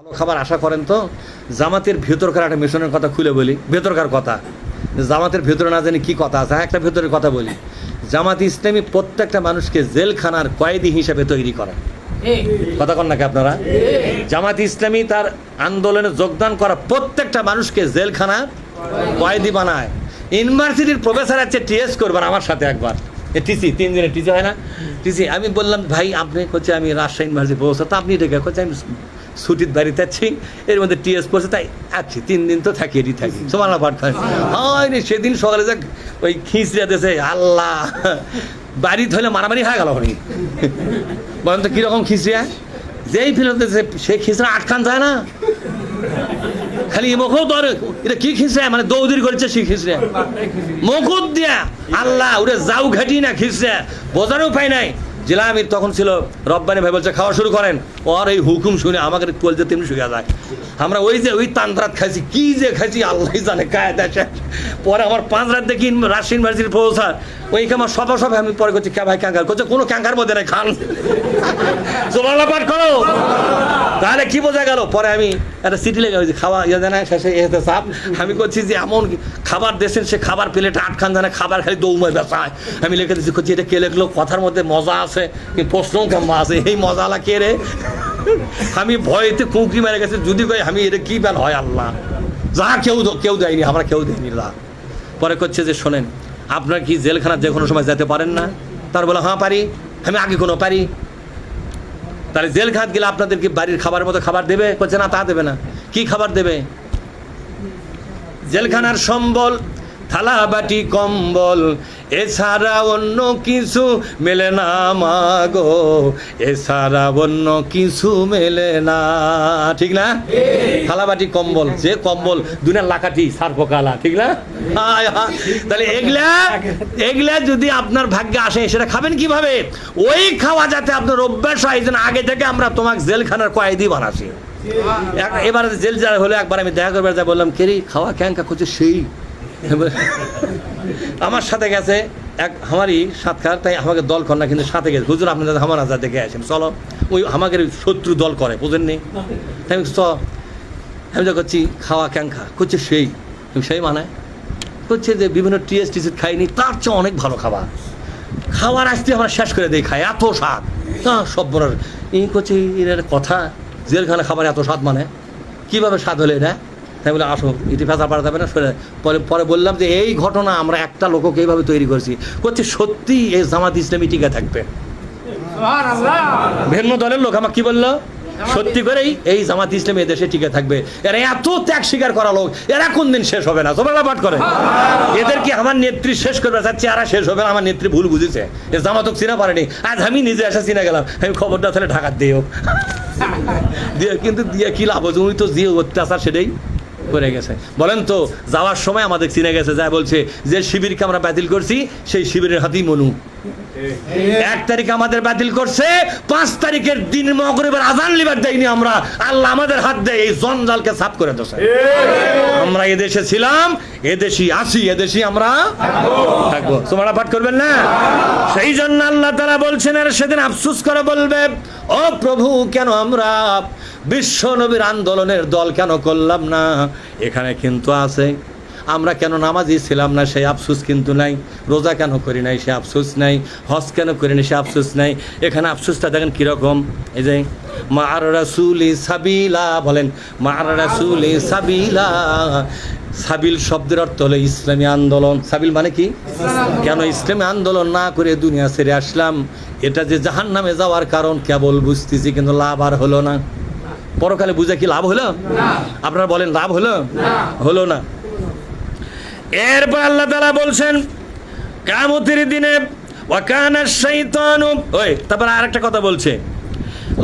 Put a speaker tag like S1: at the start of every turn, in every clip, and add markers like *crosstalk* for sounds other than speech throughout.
S1: ভালো খাবার আশা করেন তো? জামাতের ভেতরকার একটা মিশনের কথা খুলে বলি ভেতরকার কথা। জামাতের ভেতরে না জানি কি কথা আছে হ্যাঁ, একটা ভেতরের কথা বলি। জামাত ইসলামী প্রত্যেকটা মানুষকে জেলখানার কয়েদি হিসাবে তৈরি করে। কথা কন নাকি আপনারা? জামাত ইসলামী তার আন্দোলনে যোগদান করা প্রত্যেকটা মানুষকে জেলখানার কয়েদি বানায়। ইউনিভার্সিটির প্রফেসর আছে টিএস করবেন আমার সাথে একবার। টিসি তিন দিনের টিসি হয় না? টিসি আমি বললাম ভাই আপনি হচ্ছে আমি রাজশাহী ইউনিভার্সিটি প্রফেসর তো আপনি ডেকে হচ্ছে আমি ছুটির বাড়িতে আছি এর মধ্যে টিএস পড়ছে তাই আছি। তিন দিন তো থাকি এটি থাকি। সমানা পাঠ খাই। হয় রে, সেদিন সকালে যাক ওই খিঁচড়ে দেশে আল্লাহ। বাড়ি ধরলে মারামারি হয়ে গেল ওখানে বলেন তো কীরকম খিচড়িয়া যেই ফিরতে সে খিচড়া আটকান যায় না। খালি মুখও ধর এটা কি খিচড়া মানে দৌদির করেছে সে খিচড়া। মুখত দিয়া আল্লাহ ওরে যাও ঘাটি না খিচড়া। বোঝারও উপায় নাই। জেলা আমির তখন ছিল, রব্বানি ভাই বলছে, খাওয়া শুরু করেন। ওর এই হুকুম শুনে আমাকে কলজে তেমনি শুয়ে যায়। আমরা ওই যে ওই তান্দ্রাত খাইছি, কি যে খাইছি আল্লাহ জানে, কায়দা পরে আমার পাঁচ রাত দেখি রাশিয়ান ইউনিভার্সিটির প্রফেসর ওইকে আমার সবা সবাই আমি পরে করছি, কে ভাই ক্যাঙ্কার করছে, কোনো ক্যাঙ্কার মধ্যে নাই, খান। জোমালা পাঠ করো। তাহলে কি বোঝা গেল? পরে আমি একটা সিটি লেগে হয়েছি খাওয়া ইয়ে জানা শেষে এতে চাপ আমি করছি যে, এমন খাবার দেশেন সে খাবার প্লেটে আটখান জানে, খাবার খালি দৌমায় বেসায় আমি লিখে দিচ্ছি করছি, এটা কে লিখলো? কথার মধ্যে মজা আছে প্রশ্নও কেমন আছে? এই মজালা কে রে? আমি ভয়েতে কুঁকরি মেরে গেছে, যদি কই আমি, এটা কি বেল? হয় আল্লাহ। যা কেউ কেউ দেয়নি, আমরা কেউ দেয়নি লা। পরে করছে যে, শোনেন আপনার কি জেলখানা যে কোনো সময় যেতে পারেন না? তার বলে হ্যাঁ পারি। আমি আগে কোনো পারি। তাহলে জেলখানা গেলে আপনাদের কি বাড়ির খাবার মতো খাবার দেবে? করছে না, তা দেবে না। কি খাবার দেবে? জেলখানার সম্বল থালা বাটি কম্বল, এছাড়া অন্য কিছু মেলে না মাগো এছাড়া অন্য কিছু মেলে না। ঠিক না? থালা বাটি কম্বল, যে কম্বল দুনিয়ার লাকাটি সার পোকালা ঠিক না। তাহলে এগুলা এগুলা যদি আপনার ভাগ্যে আসে, সেটা খাবেন কীভাবে? ওই খাওয়া যাতে আপনার অভ্যাস হয় যেন আগে থেকে আমরা তোমাকে জেলখানার কয়েদি এক- এবার জেল যা হলো, একবার আমি দেখা করবার যা বললাম, কেরি, খাওয়া ক্যাঙ্কা করছে সেই? *laughs* আমার সাথে গেছে এক আমারই সাতকার, তাই আমাকে দল কর না, কিন্তু সাথে গেছে। হুজুর, আপনি আমার আজাদ দেখে আসেন। চলো, ওই আমাকে শত্রু দল করে, বুঝেননি? তাই আমি চ আমি যা করছি, খাওয়া ক্যাঙ্কা করছে সেই। সেই মানে? করছে যে বিভিন্ন টিএস টিএস খাইনি, তার চেয়ে অনেক ভালো খাবার। খাওয়ার আসতে আমরা শেষ করে দেই খাই এত স্বাদ। তা সব বড় এই করছে, এর কথা, জেলখানা খাবার এত স্বাদ মানে। কীভাবে স্বাদ হলো এটা? তাই বলে আসো ইতি ফেসা পারা যাবে না? সরে পরে পরে বললাম যে এই ঘটনা আমরা একটা লোককে এইভাবে তৈরি করছি। করছে সত্যি এই জামাত ইসলামী টিকে থাকবে। ভিন্ন দলের লোক আমাকে কি বলল? সত্যি করেই এই জামাত ইসলামী দেশে টিকে থাকবে। এরা এত ত্যাগ স্বীকার করা লোক এরা কোন দিন শেষ হবে না। সবাই পাঠ করে। এদের কি আমার নেত্রী শেষ করবে? চাচ্ছি এরা শেষ হবে না আমার নেত্রী ভুল বুঝেছে। এ জামাতক চিনা পারেনি। আজ আমি নিজে এসে চিনে গেলাম। আমি খবরটা তাহলে ঢাকার দিও *laughs* দিয়ে কিন্তু দিয়ে কি লাভ হচ্ছে উনি তো যে অত্যাচার সেটাই করে গেছে। বলেন তো, যাওয়ার সময় আমাদের চিনে গেছে যা বলছে, যে শিবিরকে আমরা বাতিল করছি, সেই শিবিরের হাতেই মনু। এক তারিখ আমাদের বাতিল করছে, পাঁচ তারিখের দিন মগরিবের আজান লিবার দেয়নি আমরা। আল্লাহ আমাদের হাত দেয়, এই জঞ্জালকে সাফ করে দেছে আমরা এদেশে ছিলাম এদেশি আসি এদেশি আমরা থাকব। তোমরা পাঠ করবেন না? সেই জন্য আল্লাহ তারা বলছেন, আর সেদিন আফসুস করে বলবে, ও প্রভু, কেন আমরা বিশ্ব নবীর আন্দোলনের দল কেন করলাম না? এখানে কিন্তু আছে। আমরা কেন নামাজি ছিলাম না? সেই আফসোস কিন্তু নাই। রোজা কেন করি নাই? সে আফসোস নাই। হজ কেন করি নাই? সে আফসোস নাই। এখানে আফসোসটা দেখেন কীরকম? এই যে মা আর রাসুলি সাবিলা বলেন। মা আর রাসুলি সাবিলা। সাবিল শব্দের অর্থ হলো ইসলামী আন্দোলন। সাবিল মানে কি? কেন ইসলামী আন্দোলন না করে দুনিয়া ছেড়ে আসলাম? এটা যে জাহান নামে যাওয়ার কারণ কেবল বুঝতেছি, কিন্তু লাভ আর হলো না। পরকালে বুঝে কি লাভ হলো? আপনারা বলেন লাভ হলো? হলো না। এরপর আল্লাহ তালা বলছেন কামতির দিনে ওয়াকানা শাইতানু ওই তারপর আরেকটা কথা বলছে।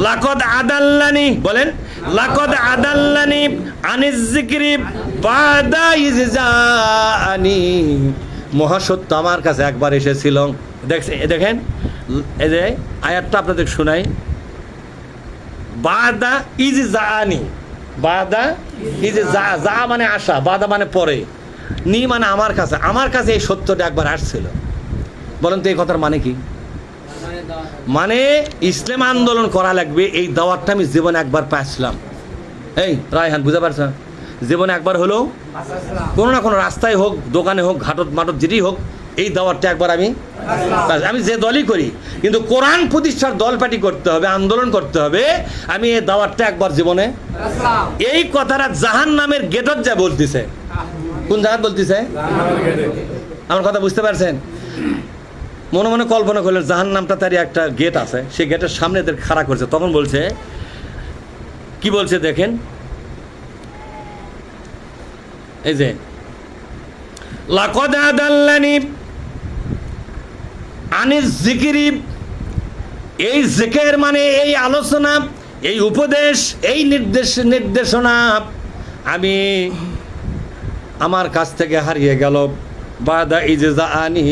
S1: লাকদ আদাল্লানি বলেন লাকদ আদাল্লানি আনিজ যিকরি বাদা ইজানি মহাসত্য আমার কাছে একবার এসেছিল। দেখছে দেখেন এই যে আয়াতটা আপনাদের শোনাই। বাদা ইজ জানি বাদা ইজ যা যা মানে আশা, বাদা মানে পরে। নি মানে আমার কাছে। আমার কাছে এই সত্যটা একবার আসছিল। বলেন তো এই কথার মানে কি? মানে ইসলাম আন্দোলন করা লাগবে, এই দাওয়াতটা আমি জীবনে একবার পাইছিলাম। এই, রায়হান, বুঝতে পারছ? জীবনে একবার হলেও কোনো না কোনো রাস্তায় হোক, দোকানে হোক ঘাটত মাটত যেটি হোক এই দাওয়াতটা একবার আমি আমি যে দলই করি, কিন্তু কোরআন প্রতিষ্ঠার দল পার্টি করতে হবে, আন্দোলন করতে হবে, আমি এই দাওয়াতটা একবার জীবনে এই কথাটা জাহান নামের গেটত যা বলতেছে। কোন জায়গা বলতেছে? আমার কথা বুঝতে পারছেন? মনে মনে কল্পনা করলেন জাহান নামটা তারই একটা গেট আছে, সেই গেটের সামনে এদের খাড়া করছে। তখন বলছে, কি বলছে দেখেন? এই যে, লাকদ আদাল্লানি আনিস জিকিরি, এই জিকের মানে এই আলোচনা, এই উপদেশ, এই নির্দেশ, নির্দেশনা আমি আমার কাছ থেকে হারিয়ে গেল। বাদা ইজেজা আনি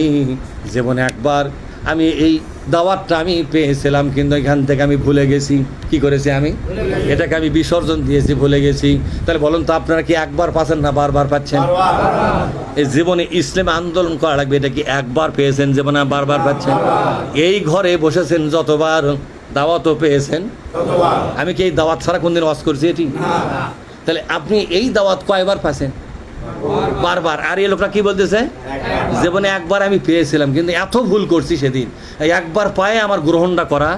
S1: জীবনে একবার আমি এই দাওয়াতটা আমি পেয়েছিলাম কিন্তু এখান থেকে আমি ভুলে গেছি। কি করেছি আমি? এটাকে আমি বিসর্জন দিয়েছি ভুলে গেছি। তাহলে বলুন তো আপনারা কি একবার পাচ্ছেন না বারবার পাচ্ছেন? এই জীবনে ইসলামে আন্দোলন করা লাগবে এটা কি একবার পেয়েছেন জীবনে বারবার পাচ্ছেন? এই ঘরে বসেছেন যতবার দাওয়াতও পেয়েছেন। আমি কি এই দাওয়াত ছাড়া কোনদিন ওয়াজ করছি এটি? তাহলে আপনি এই দাওয়াত কয়বার পাচ্ছেন? বারবার। আর এই লোকটা কি বলতেছে? জীবনে একবার আমি পেয়েছিলাম, কিন্তু এত ভুল করছি সেদিন। একবার পায়ে আমার গ্রহণটা করা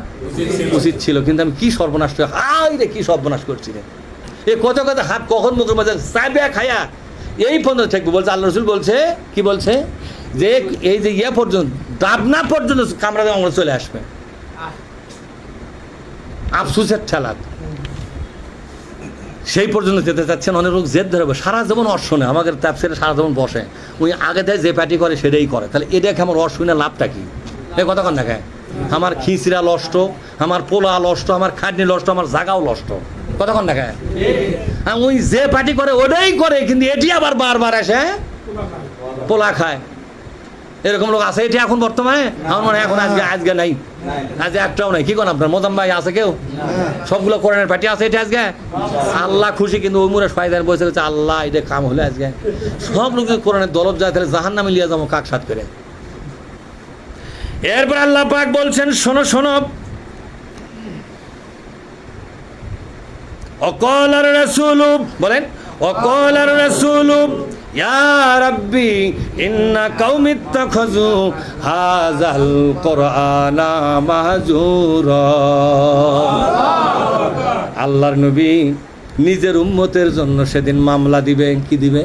S1: উচিত ছিল, কিন্তু আমি কি সর্বনাশ হাই রে, কি সর্বনাশ করছি রে। এ কত কথা হাত কখন মুখের মধ্যে চাইবে খায়া। এই পর্যন্ত থাকবে বলছে আল্লাহ রসুল বলছে, কি বলছে? যে এই যে ইয়ে পর্যন্ত, দাবনা পর্যন্ত কামড়াতে আমরা চলে আসবে। আফসুসের ঠেলাত। সেই পর্যন্ত যেতে চাচ্ছেন অনেক লোক জেদ ধরে সারা জীবন অর শোনে আমাদের তাপসিরে সারা জীবন বসে। ওই আগে দেয়, যে প্যাটি করে সেটাই করে। তাহলে এটাকে আমার অর লাভটা কি? এ কন দেখে আমার খিচড়া লষ্ট আমার পোলা লষ্ট আমার খাটনি লষ্ট আমার জাগাও লষ্ট কতক্ষণ দেখায় ওই যে পার্টি করে ওটাই করে, কিন্তু এটি আবার বারবার আসে পোলা খায়। এরকম লোক আছে এটি এখন বর্তমানে? আমার মনে হয় এখন আজকে আজকে নাই। আজকে একটাও নাই। কি কোন আপনার? মোজাম ভাই আছে কেউ? সবগুলো কোরআনের পার্টি আছে এটা আজকে? আল্লাহ খুশি কিন্তু ওই মুরে ফায়দার বসে গেছে আল্লাহ এটা কাম হলে আজকে। সব লোক যদি কোরআনের দলত যায় তাহলে জাহান নামে লিয়ে যাব কাক সাত করে? এরপর আল্লাহ পাক বলছেন শোনো শোনো। অকল আর রসুল বলেন অকল আর রসুল ইয়া রাব্বি, ইন্না কওমি ইত্তাখাযু হাযাল কুরআনা মাহজুরা। আল্লাহর নবী নিজের উম্মতের জন্য সেদিন মামলা দিবে, কি দিবে?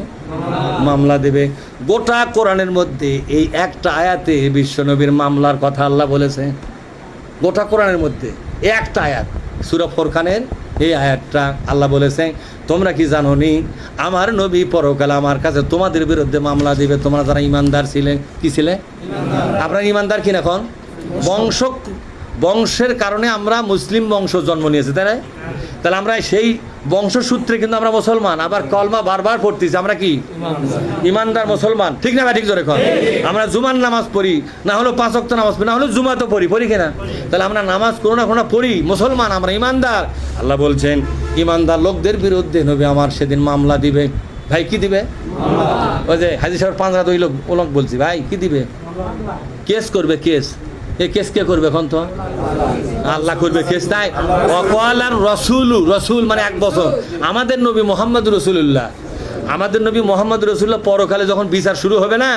S1: মামলা দেবে। গোটা কোরআনের মধ্যে এই একটা আয়াতে বিশ্বনবীর মামলার কথা আল্লাহ বলেছে। গোটা কোরআনের মধ্যে একটা আয়াত, সুরা ফোরখানের এই আয়াতটা আল্লাহ বলেছে তোমরা কি জানো নি আমার নবী পরকালে আমার কাছে তোমাদের বিরুদ্ধে মামলা দিবে। তোমরা যারা ইমানদার ছিলে, কি ছিলে? আপনার ইমানদার কিনা এখন? বংশ বংশের কারণে আমরা মুসলিম বংশ জন্ম নিয়েছি, তাই না? তাহলে আমরা সেই বংশসূত্রে কিন্তু আমরা মুসলমান। আবার কলমা বারবার পড়তেছি, আমরা কি? ইমানদার মুসলমান। ঠিক না ঠিক জোরে আমরা জুমার নামাজ পড়ি, না হলো পাঁচ ওয়াক্ত নামাজ পড়ি, না হলো জুমা তো পড়ি পড়ি কিনা? তাহলে আমরা নামাজ কোনো না কোনো পড়ি, মুসলমান, আমরা ইমানদার। আল্লাহ বলছেন, ইমানদার লোকদের বিরুদ্ধে নবী আমার সেদিন মামলা দিবে। ভাই, কি দিবে? ওই যে হাজি সাহেব পাঁচ রাত ওই লোক ও লোক বলছি, ভাই, কি দিবে? কেস করবে, কেস। এই কেস কে করবে এখন তো? আল্লাহ করবে কেস, তাই? অকল আর রসুলু, রসুল মানে এক বছর। আমাদের নবী মোহাম্মদ রসুল্লাহ আমাদের নবী মোহাম্মদ রসুল্লাহ পরকালে যখন বিচার শুরু হবে না,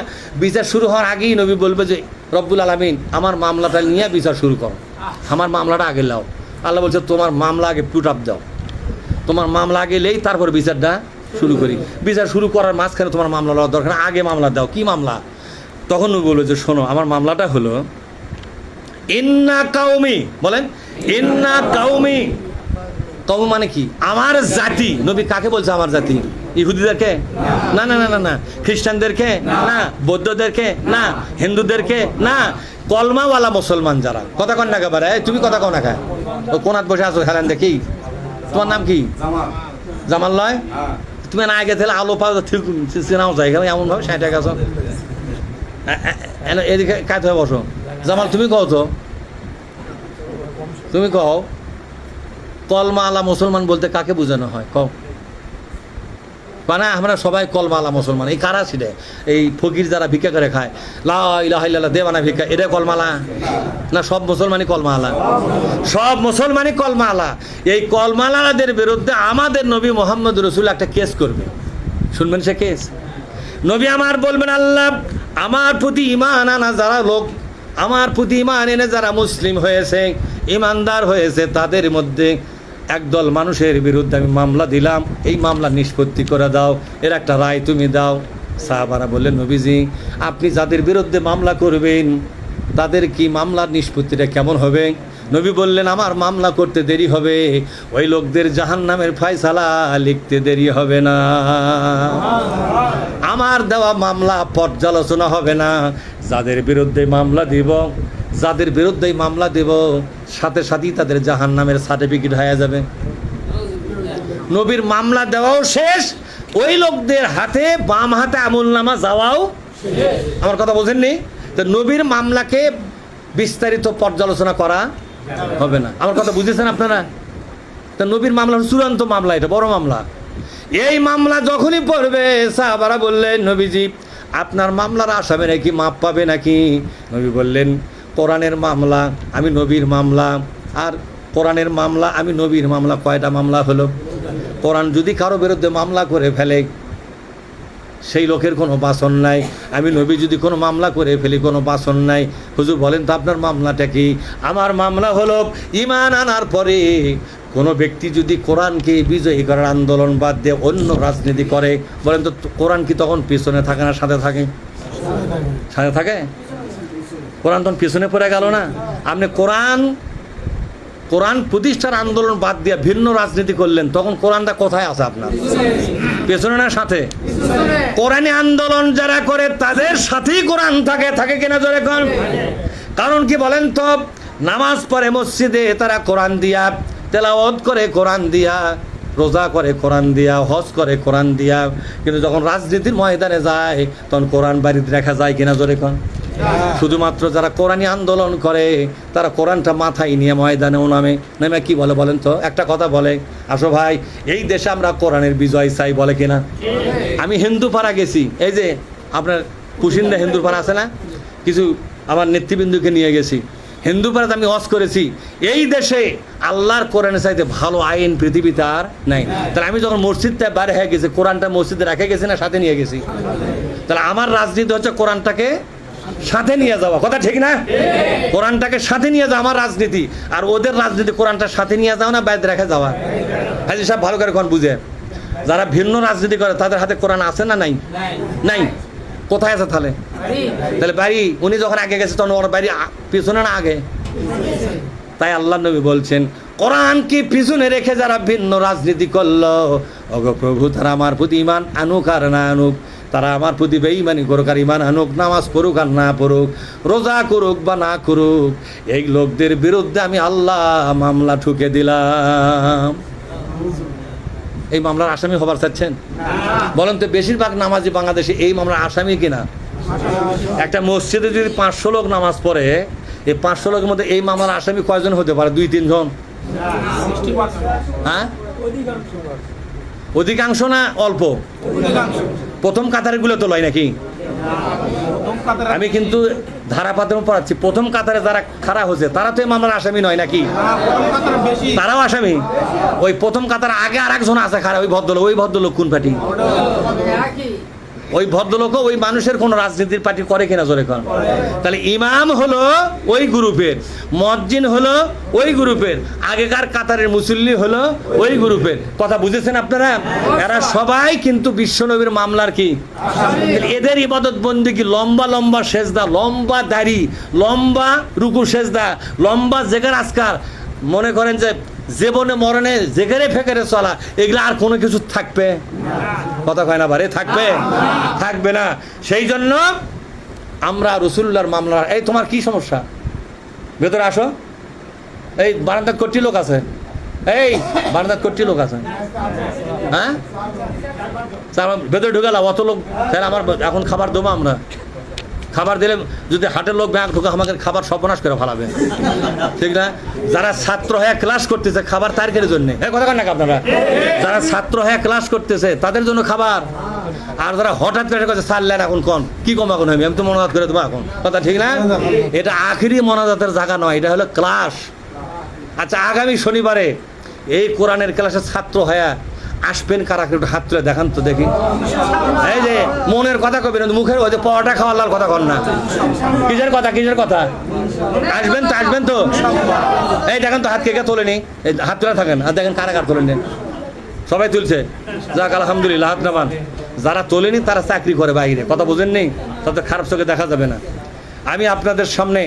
S1: বিচার শুরু হওয়ার আগেই নবী বলবে যে, রব্বুল আলমিন, আমার মামলাটা নিয়ে বিচার শুরু করো। আমার মামলাটা আগে লাও আল্লাহ বলছে, তোমার মামলা আগে পুট আপ দাও। তোমার মামলা আগে লেই তারপর বিচারটা শুরু করি। বিচার শুরু করার মাঝখানে তোমার মামলা লওয়ার দরকার, আগে মামলা দাও। কি মামলা? তখন বলবে যে, শোনো, আমার মামলাটা হলো ইন্না কাউমি বলেন ইন্না কাউমি কৌম মানে কি? আমার জাতি। নবী কাকে বলছে আমার জাতি? ইহুদিদেরকে? না না না না না। খ্রিস্টানদেরকে? না। বৌদ্ধদেরকে? না। হিন্দুদেরকে? না। কলমাওয়ালা মুসলমান যারা। কথা কন না এই, তুমি কথা কও না ও কোনাত বসে আছো হেরান দেখি। তোমার নাম কি? জামাল। লয়? তুমি না আগে তাহলে আলো পাও চিনাও যায়। এমন ভাবে এ- এ- এ- এদিকে কাজ হয়ে বসো। জামাল, তুমি কও তো। তুমি কও। কলমা আলা মুসলমান বলতে কাকে বোঝানো হয়? কও। মানে আমরা সবাই কলমালা মুসলমান। এই কারা ছিল? এই ফকির যারা ভিক্ষা করে খায়। লা ইলাহা ইল্লাল্লাহ দেবানা ভিক্ষা। এটা কলমালা? না, সব মুসলমানই কলমালা? সব মুসলমানই কলমালা। এই কলমালাদের বিরুদ্ধে আমাদের নবী মোহাম্মদ রসুল একটা কেস করবে। শুনবেন সে কেস? নবী আমার বলবেন, আল্লাহ, আমার প্রতি ইমান আনা যারা লোক আমার প্রতি ইমান এনে যারা মুসলিম হয়েছে, ইমানদার হয়েছে, তাদের মধ্যে একদল মানুষের বিরুদ্ধে আমি মামলা দিলাম। এই মামলা নিষ্পত্তি করে দাও, এর একটা রায় তুমি দাও। সাহাবারা বললেন, নবীজি, আপনি যাদের বিরুদ্ধে মামলা করবেন, তাদের কি মামলার নিষ্পত্তিটা কেমন হবে? নবী বললেন, আমার মামলা করতে দেরি হবে। ওই লোকদের জাহান নামের ফায়সালা লিখতে দেরি হবে না। আমার দেওয়া মামলা পর্যালোচনা হবে না। যাদের বিরুদ্ধে মামলা দিব, যাদের বিরুদ্ধে মামলা দেব, সাথে সাথেই তাদের জাহান নামের সার্টিফিকেট হয়ে যাবে। নবীর মামলা দেওয়াও শেষ, ওই লোকদের হাতে, বাম হাতে আমল নামা যাওয়াও আমার কথা বোঝেননি? তো নবীর মামলাকে বিস্তারিত পর্যালোচনা করা হবে না। আমার কথা বুঝেছেন আপনারা? তা নবীর মামলা চূড়ান্ত মামলা এটা, বড় মামলা। এই মামলা যখনই পড়বে, সাহাবারা বললেন, নবীজি, আপনার মামলার আসামে নাকি মাপ পাবে নাকি? নবী বললেন, কোরআনের মামলা, আমি নবীর মামলা, আর কোরআনের মামলা, আমি নবীর মামলা, কয়টা মামলা হলো? কোরআন যদি কারও বিরুদ্ধে মামলা করে ফেলে সেই লোকের কোনো বাসন নাই। আমি নবী যদি কোনো মামলা করে ফেলি, কোনো বাসন নাই। হুজুর বলেন, তো আপনার মামলাটা কি? আমার মামলা হলো ইমান আনার পরে কোনো ব্যক্তি যদি কোরআনকে বিজয়ী করার আন্দোলন বাদ দিয়ে অন্য রাজনীতি করে, বলেন তো কোরআন কি তখন পিছনে থাকে না সাথে থাকে? সাথে থাকে? কোরআন তখন পিছনে পড়ে গেল না? আপনি কোরআন কোরআন প্রতিষ্ঠার আন্দোলন বাদ দিয়ে ভিন্ন রাজনীতি করলেন, তখন কোরআনটা কোথায় আছে আপনার? পেছনে না সাথে? কোরআনে আন্দোলন যারা করে, তাদের সাথেই কোরআন থাকে থাকে কিনা জোরে কারণ কি বলেন তো, নামাজ পড়ে মসজিদে, তারা কোরআন দিয়া, তেলাওয়াত করে কোরআন দিয়া, রোজা করে কোরআন দিয়া, হজ করে কোরআন দিয়া, কিন্তু যখন রাজনীতির ময়দানে যায়, তখন কোরআন বাড়িতে দেখা যায় কিনা জোরে কোন? শুধুমাত্র যারা কোরআনী আন্দোলন করে, তারা কোরআনটা মাথায় নিয়ে ময়দানেও নামে। নেমে কি বলে বলেন তো? একটা কথা বলে। আসো ভাই, এই দেশে আমরা কোরআনের বিজয় চাই বলে কিনা? আমি হিন্দু পাড়া গেছি। এই যে আপনার কুশিন্দা হিন্দু পাড়া আছে না? কিছু আমার নেতৃবৃন্দুকে নিয়ে গেছি। হিন্দু পাড়াতে আমি অস করেছি। এই দেশে আল্লাহর কোরআনের চাইতে ভালো আইন পৃথিবীতে আর নাই। তাহলে আমি যখন মসজিদটা বাইরে হয়ে গেছি, কোরআনটা মসজিদে রেখে গেছি না, সাথে নিয়ে গেছি? তাহলে আমার রাজনীতি হচ্ছে কোরআনটাকে সাথে নিয়ে যাওয়া। কথা ঠিক না? কোরআনটাকে সাথে নিয়ে যাওয়া আমার রাজনীতি। আর ওদের রাজনীতি কোরআনটা সাথে নিয়ে যাওয়া না বাইরে রেখে যাওয়া? হাজি সাহেব ভালো করে কোন বুঝে? যারা ভিন্ন রাজনীতি করে তাদের হাতে কোরআন আছে না নাই? নাই। কোথায় আছে তাহলে? তাহলে বাড়ি উনি যখন আগে গেছে তখন ওর বাড়ি পিছনে না আগে? তাই আল্লাহ নবী বলছেন কোরআন কি পিছনে রেখে যারা ভিন্ন রাজনীতি করল? অগ প্রভু তারা আমার প্রতি ইমান আনুক আর না আনুক। তারা আমার প্রতি বেঈমানি করুক আর ইমান আনুক, নামাজ পড়ুক আর না পড়ুক, রোজা করুক বা না করুক, এই লোকদের বিরুদ্ধে আমি আল্লাহ মামলা ঠুকে দিলাম। এই মামলার আসামি হবার চাচ্ছেন? বলেন তো বেশিরভাগ নামাজি বাংলাদেশে এই মামলার আসামি কিনা? একটা মসজিদে যদি পাঁচশো লোক নামাজ পড়ে, এই পাঁচশো লোকের মধ্যে এই মামলার আসামি কয়জন হতে পারে? দুই, তিনজন? হ্যাঁ? অধিকাংশ না অল্প? প্রথম কাতারগুলো তো লয় নাকি? আমি কিন্তু ধারাপাতে পড়াচ্ছি। প্রথম কাতারে যারা খাড়া হয়েছে তারা তো এই মামলার আসামি নয় নাকি? তারাও আসামি? ওই প্রথম কাতার আগে আর একজন আছে খারাপ ওই ভদ্রলোক ওই ভদ্রলোক কোন পার্টি? ওই ভদ্রলোকও ওই মানুষের কোন রাজনীতির পার্টি করে কিনা জোরে কর তাহলে ইমাম হলো ওই গ্রুপের মজ্জিন হলো ওই গ্রুপের, আগেকার কাতারের মুসল্লি হলো ওই গ্রুপের। কথা বুঝেছেন আপনারা? এরা সবাই কিন্তু বিশ্বনবীর মামলার কি? এদের ইবাদত বন্দি কি? লম্বা লম্বা সেজদা, লম্বা দাড়ি, লম্বা রুকু সেজদা, লম্বা জেগার আজকার। মনে করেন যে জীবনে মরণে জেগেরে ফেকেরে চলা, এগুলো আর কোনো কিছু থাকবে? কথা কয় না ভারে থাকবে? থাকবে না। সেই জন্য আমরা রসুল্লার মামলা, এই তোমার কি সমস্যা? ভেতরে আসো। এই বারান্দা কোটি লোক আছে। এই বারান্দার কোটি লোক আছে। হ্যাঁ? ভেতরে ঢুকালাম অত লোক। তাহলে আমার এখন খাবার দেবো আমরা। খাবার দিলে যদি হাটের লোক ব্যাংক ঢুকে আমাকে খাবার সর্বনাশ করে ফেলাবে। ঠিক না? যারা ছাত্র হয়ে ক্লাস করতেছে, খাবার তারিখের জন্য। হ্যাঁ কথা কন আপনারা? যারা ছাত্র হয়ে ক্লাস করতেছে, তাদের জন্য খাবার। আর যারা হঠাৎ করে কাছে ছাড়লেন এখন কন। কি কম এখন হবে আমি তো মনোজাত করে দেবো এখন। কথা ঠিক না? এটা আখিরি মনোজাতের জায়গা নয়, এটা হলো ক্লাস আচ্ছা আগামী শনিবারে এই কোরআনের ক্লাসে ছাত্র হয়ে আসবেন কারা? একটু হাত তুলে দেখান তো দেখি। এই যে মনের কথা কবি না, মুখের ওই যে পরোটা খাওয়ার লাল কথা কন না। কিসের কথা কিসের কথা? আসবেন তো আসবেন তো। এই দেখেন তো হাত কে কে তোলেনি হাত তুলে থাকেন। আর দেখেন কারা কার তোলেন সবাই তুলছে। যাক, আলহামদুলিল্লাহ, হাত নামান। যারা তোলেনি তারা চাকরি করে বাইরে। কথা বোঝেন নেই তাদের খারাপ চোখে দেখা যাবে না। আমি আপনাদের সামনে